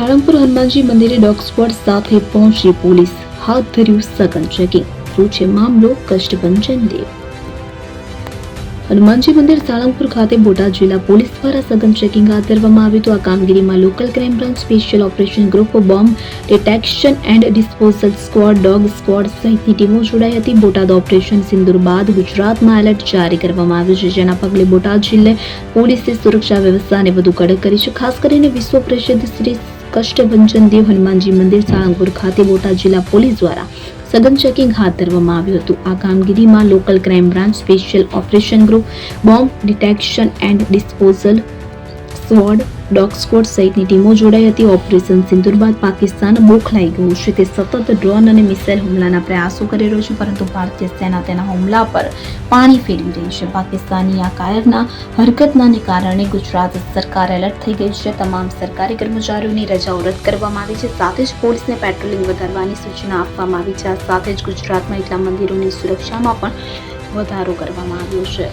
સાળંગપુર હનુમાનજી મંદિરે dog spot સાથે પહોંચી પોલીસ હાથ ધર્યું સઘન ચેકિંગ શું છે મામલો? કષ્ટભંજન દેવ હનુમાનજી મંદિર સાળંગપુર ખાતે બોટાદ જિલ્લા પોલીસ દ્વારા સઘન ચેકિંગ હાથ ધરવામાં આવ્યું હતું આ કામગીરીમાં local crime branch special operation group bomb detection and disposal squad dog squad સહિતની ટીમો જોડાઈ હતી. બોટાદ ઓપરેશન સિંદુર બાદ ગુજરાતમાં એલર્ટ જારી કરવામાં આવ્યું છે, જેના પગલે બોટાદ જિલ્લે પોલીસે સુરક્ષા વ્યવસ્થાને વધુ કડક કરી છે. ખાસ કરીને વિશ્વ પ્રસિદ્ધ શ્રી કષ્ટભંજન દેવ હનુમાનજી મંદિર સાળંગપુર ખાતે બોટાદ જિલ્લા પોલીસ દ્વારા સઘન ચેકિંગ હાથ ધરવામાં આવ્યું હતું. આ કામગીરીમાં local crime branch special operation group, bomb detection and disposal squad, dog squad સહિતની ટીમો જોડાઈ હતી. ઓપરેશન સિંદુર બાદ પાકિસ્તાન બોખલાઈ ગયું છે. તે સતત ડ્રોન અને મિસાઇલ હુમલાના પ્રયાસો કરી રહ્યો છે, પરંતુ ભારતીય સેના તેના હુમલા પર પાણી ફેરવી રહી છે. પાકિસ્તાની આ કાયરના હરકતનાને કારણે ગુજરાત સરકાર એલર્ટ થઈ ગઈ છે. તમામ સરકારી કર્મચારીઓની રજાઓ રદ કરવામાં આવી છે. સાથે જ પોલીસને પેટ્રોલિંગ વધારવાની સૂચના આપવામાં આવી છે. આ સાથે જ ગુજરાતમાં એટલા મંદિરોની સુરક્ષામાં પણ વધારો કરવામાં આવ્યો છે.